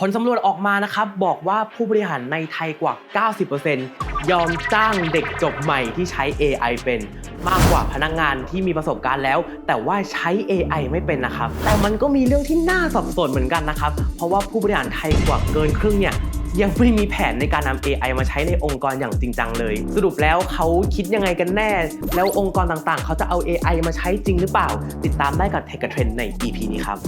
ผลสำรวจออกมานะครับบอกว่าผู้บริหารในไทยกว่า 90%ยอมจ้างเด็กจบใหม่ที่ใช้ AI เป็นมากกว่าพนักงานที่มีประสบการณ์แล้ว แต่ว่าใช้ AI ไม่เป็นนะครับ แต่มันก็มีเรื่องที่น่าสับสนเหมือนกันนะครับ เพราะว่าผู้บริหารไทยกว่าเกินครึ่งเนี่ยยังไม่มีแผนในการนำ AI มาใช้ในองค์กรอย่างจริงจังเลย สรุปแล้วเขาคิดยังไงกันแน่ แล้วองค์กรต่างๆ เขาจะเอา AI มาใช้จริงหรือเปล่า ติดตามได้กับ Tech Trend ใน EP นี้ครับ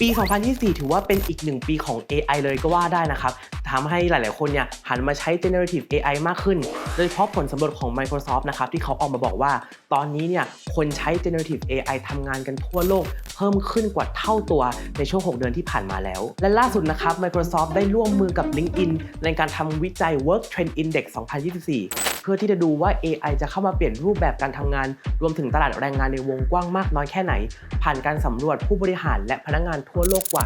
ปี 2024 ถือว่าเป็นอีกหนึ่งปีของ AI เลยก็ว่าได้นะครับ ทำให้หลาย ๆ คนเนี่ยหันมาใช้ generative AI มากขึ้น โดยเฉพาะผลสำรวจของ Microsoft นะครับที่เขาออกมาบอกว่า ตอนนี้เนี่ยคนใช้ generative AI ทำงานกันทั่วโลก เพิ่มขึ้นกว่าเท่าตัวในช่วง 6 เดือนที่ผ่านมาแล้ว และล่าสุดนะครับ Microsoft ได้ร่วมมือกับ LinkedIn ในการทำวิจัย Work Trend Index 2024 เพื่อที่จะดูว่า AI จะเข้ามาเปลี่ยนรูปแบบการทำงาน รวมถึงตลาดแรงงานในวงกว้างมากน้อยแค่ไหน ผ่านการสำรวจผู้บริหารและพนักงานทั่วโลกกว่า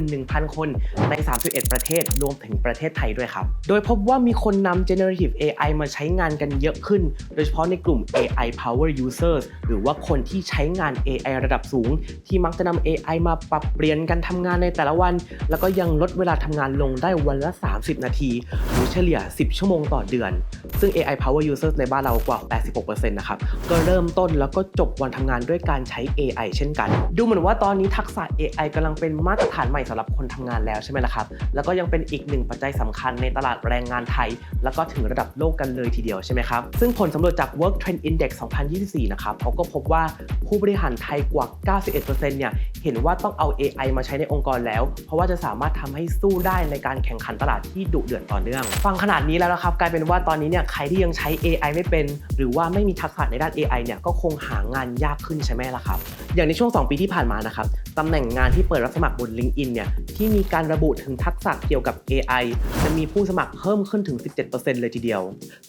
31,000 คนใน 31 ประเทศรวมถึงประเทศไทยด้วยครับ โดยพบว่ามีคนนำ generative AI มาใช้งานกันเยอะขึ้น โดยเฉพาะในกลุ่ม AI power users หรือว่าคนที่ใช้งาน AI ระดับสูง ที่มักจะนำ AI มาปรับเปลี่ยนการทำงานในแต่ละวัน แล้วก็ยังลดเวลาทำงานลงได้วันละ 30 นาทีหรือเฉลี่ย 10 ชั่วโมงต่อเดือน ซึ่ง AI power users ในบ้านเรากว่า 86%นะครับ ก็เริ่มต้นแล้วก็จบวันทำงานด้วยการใช้ AI เช่นกัน ดูเหมือนว่าตอนนี้ทักษะ AI กำลังเป็นมาตรฐานใหม่สำหรับคนทำงานแล้วใช่ไหมล่ะครับ แล้วก็ยังเป็นอีกหนึ่งปัจจัยสำคัญในตลาดแรงงานไทย แล้วก็ถึงระดับโลกกันเลยทีเดียวใช่ไหมครับ ซึ่งผลสำรวจจาก Work Trend Index 2024 นะครับเขาก็พบว่าผู้บริหารไทยกว่า 91%เนี่ยเห็นว่าต้องเอา AI มาใช้ในองค์กรแล้ว เพราะว่าจะสามารถทำให้สู้ได้ในการแข่งขันตลาดที่ดุเดือดต่อเนื่อง ฟังขนาดนี้แล้วนะครับกลายเป็นว่าตอนนี้เนี่ยใครที่ยังใช้ AI ไม่เป็น หรือว่าไม่มีทักษะในด้าน AI เนี่ยก็คงหางานยากขึ้นใช่ไหมล่ะครับ อย่างในช่วง 2 ปีที่ผ่านมานะครับตำแหน่งงานที่เปิดรับสมัครบน LinkedIn เนี่ยที่มีการระบุถึงทักษะเกี่ยวกับ AI จะมีผู้สมัครเพิ่มขึ้นถึง 17%เลยทีเดียว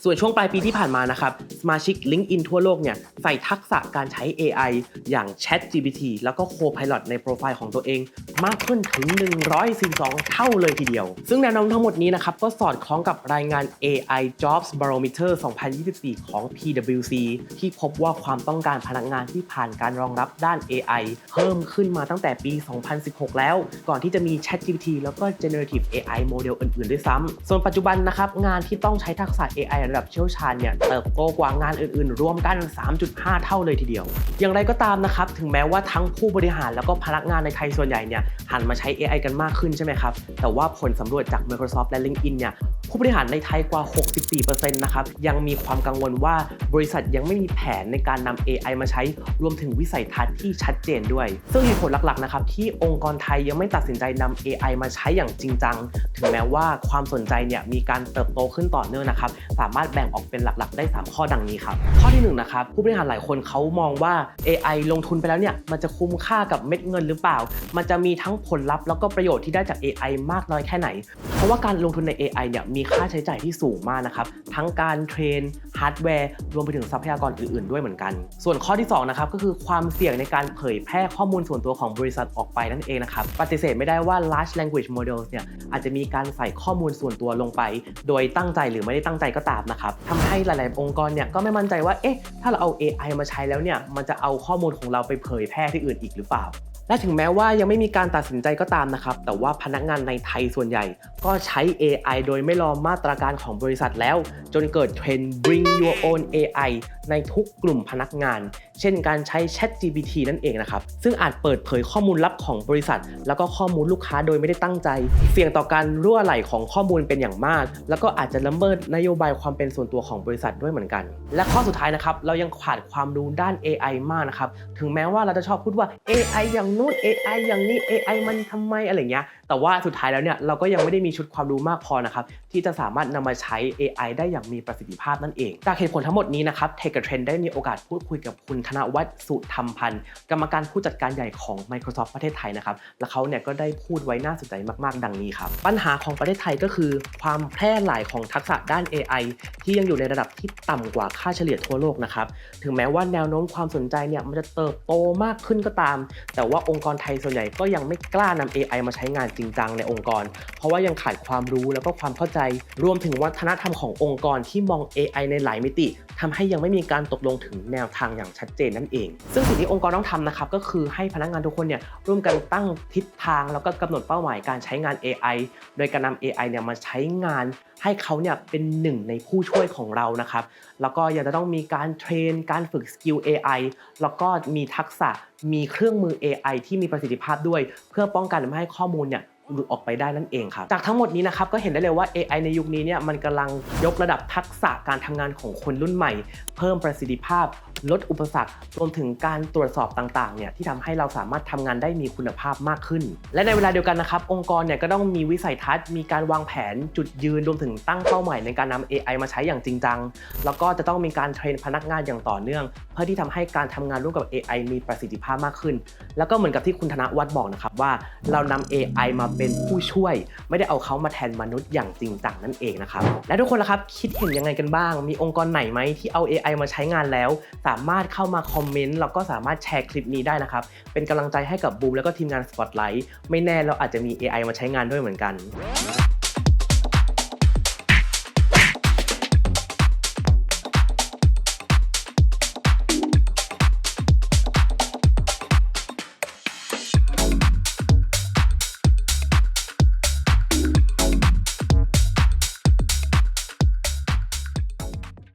ส่วนช่วงปลายปีที่ผ่านมานะครับ สมาชิก LinkedIn ทั่วโลกเนี่ยใส่ทักษะการใช้ AI อย่าง ChatGPT แล้วก็ Copilot ในโปรไฟล์ของตัวเอง มากขึ้นถึง 142 เท่าเลยทีเดียว ซึ่งแนวโน้มทั้งหมดนี้นะครับก็สอดคล้องกับรายงาน AI Jobs Barometer 2024 ของ PwC ที่พบว่าความต้องการพนักงานที่ผ่านการรองรับด้าน AI เพิ่มขึ้นมาตั้งแต่ปี 2016 แล้ว ก่อนที่จะมี ChatGPT แล้วก็ Generative AI โมเดลอื่นๆด้วยซ้ำส่วนปัจจุบันนะครับงานที่ต้องใช้ทักษะ AI ระดับเชี่ยวชาญเนี่ยเติบโตกว่างานอื่นๆ รวมกัน 3.5 เท่าเลยทีเดียว อย่างไรก็ตามนะครับถึงแม้ว่าทั้งผู้บริหารแล้วก็พนักงานในไทยส่วนใหญ่เนี่ยหันมาใช้ AI กันมากขึ้นใช่ไหมครับแต่ว่าผลสำรวจจาก Microsoft และ LinkedIn เนี่ย ผู้บริหารในไทยกว่า 64%นะครับ ยังมีความกังวลว่าบริษัทยังไม่มีแผนในการนำ AI มาใช้รวมถึงวิสัยทัศน์ที่ชัดเจนด้วย ซึ่งเหตุผลหลักๆนะครับที่องค์กรไทยยังไม่ตัดสินใจนำ AI มาใช้อย่างจริงจัง ถึงแม้ว่าความสนใจเนี่ยมีการเติบโตขึ้นต่อเนื่องนะครับ สามารถแบ่งออกเป็นหลักๆ ได้ 3 ข้อดังนี้ครับ ข้อที่1นะครับผู้บริหารหลายคนเขามองว่า AI ลงทุนไปแล้วเนี่ยมันจะคุ้มค่ากับเม็ดเงินหรือเปล่า มันจะมีทั้งผลลัพธ์แล้วก็ประโยชน์ที่ได้จาก AI มากน้อยแค่ไหน เพราะว่าการลงทุนใน AI เนี่ยมีค่าใช้จ่ายที่สูงมากนะครับ ทั้งการเทรนฮาร์ดแวร์รวมไปถึงทรัพยากรอื่นๆ ด้วยเหมือนกัน ส่วนข้อที่2นะครับก็คือความเสี่ยงในการเผยแพร่ข้อมูลส่วนตัวของบริษัทออกไปนั่นเองนะครับปฏิเสธไม่ได้ว่า large language models เนี่ยอาจจะมีการใส่ข้อมูลส่วนตัวลงไป โดยตั้งใจหรือไม่ได้ตั้งใจก็ตามนะครับทำให้หลายๆ องค์กรเนี่ยก็ไม่มั่นใจว่าเอ๊ะถ้าเราเอา AI มาใช้แล้วเนี่ยมันจะเอาข้อมูลของเราไปเผยแพร่ที่อื่นอีกหรือเปล่า และถึงแม้ว่ายังไม่มีการตัดสินใจก็ตามนะครับ แต่ว่าพนักงานในไทยส่วนใหญ่ ก็ใช้ AI โดยไม่รอมาตรการของบริษัทแล้ว จนเกิดเทรนด์ bring your own AI ในทุกกลุ่มพนักงาน เช่นการใช้ Chat GPT นั่นเองนะครับ ซึ่งอาจเปิดเผยข้อมูลลับของบริษัท แล้วก็ข้อมูลลูกค้าโดยไม่ได้ตั้งใจ เสี่ยงต่อการรั่วไหลของข้อมูลเป็นอย่างมาก แล้วก็อาจจะละเมิดนโยบายความเป็นส่วนตัวของบริษัทด้วยเหมือนกัน และข้อสุดท้ายนะครับ เรายังขาดความรู้ด้าน AI มากนะครับ ถึงแม้ว่าเราจะชอบพูดว่า AI อย่างนู้น AI อย่างนี้ AI มันทำไมอะไรเงี้ย แต่ว่าสุดท้ายแล้วเนี่ยเราก็ยังไม่ได้มีชุดความรู้มากพอนะครับที่จะสามารถนำมาใช้ AI ได้อย่างมีประสิทธิภาพนั่นเอง จากเหตุผลทั้งหมดนี้นะครับ Tech Trend ได้มีโอกาสพูดคุยกับคุณธนวัฒน์สุธรรมพันธ์กรรมการผู้จัดการใหญ่ของ Microsoft ประเทศไทยนะครับและเขาเนี่ยก็ได้พูดไว้น่าสนใจมากๆ ดังนี้ครับปัญหาของประเทศไทยก็คือ ความแพร่หลายของทักษะด้าน AI ที่ยังอยู่ในระดับที่ต่ำกว่าค่าเฉลี่ยทั่วโลกนะครับถึงแม้ว่าแนวโน้มความสนใจเนี่ยมันจะเติบโตมากขึ้นก็ตาม แต่ว่าองค์กรไทยส่วนใหญ่ก็ยังไม่กล้านำ AI มาใช้งานจริงจังในองค์กร เพราะว่ายังขาดความรู้แล้วก็ความเข้าใจ รวมถึงวัฒนธรรมขององค์กรที่มอง AI ในหลายมิติทำให้ยังไม่มีการตกลงถึงแนวทางอย่างชัดเจนนั่นเอง ซึ่งสิ่งที่องค์กรต้องทำนะครับก็คือให้พนักงานทุกคนเนี่ยร่วมกันตั้งทิศทางแล้วก็กำหนดเป้าหมายการใช้งาน AI โดยการนำ AI เนี่ยมาใช้งานให้เขาเนี่ยเป็นหนึ่งในผู้ช่วยของเรานะครับ แล้วก็ยังจะต้องมีการเทรน การฝึกสกิล AI แล้วก็มีทักษะ มีเครื่องมือ AI ที่มีประสิทธิภาพด้วย เพื่อป้องกันไม่ให้ข้อมูลเนี่ยหลุดออกไปได้นั่นเองครับ จากทั้งหมดนี้นะครับก็เห็นได้เลยว่า AI ในยุคนี้เนี่ยมันกำลังยกระดับทักษะการทำงานของคนรุ่นใหม่ เพิ่มประสิทธิภาพลดอุปสรรครวมถึงการตรวจสอบต่างๆเนี่ยที่ทำให้เราสามารถทำงานได้มีคุณภาพมากขึ้น และในเวลาเดียวกันนะครับ องค์กรเนี่ยก็ต้องมีวิสัยทัศน์ มีการวางแผนจุดยืนรวมถึงตั้งเป้าหมายในการนำ AI มาใช้อย่างจริงจัง แล้วก็จะต้องมีการเทรนพนักงานอย่างต่อเนื่อง เพื่อที่ทำให้การทำงานร่วมกับ AI มีประสิทธิภาพมากขึ้น แล้วก็เหมือนกับที่คุณธนวัฒน์บอกนะครับว่าเรานำ AI มาเป็นผู้ช่วย ไม่ได้เอาเขามาแทนมนุษย์อย่างจริงจังนั่นเองนะครับและทุกคนละครับคิดเห็นยังไงกันบ้าง มีองค์กรไหนไหมที่เอา AI มาใช้งานแล้วสามารถเข้ามาคอมเมนต์แล้วก็สามารถแชร์คลิปนี้ได้นะครับ เป็นกำลังใจให้กับบูมแล้วก็ทีมงาน Spotlight ไม่แน่เราอาจจะมี AI มาใช้งานด้วยเหมือนกัน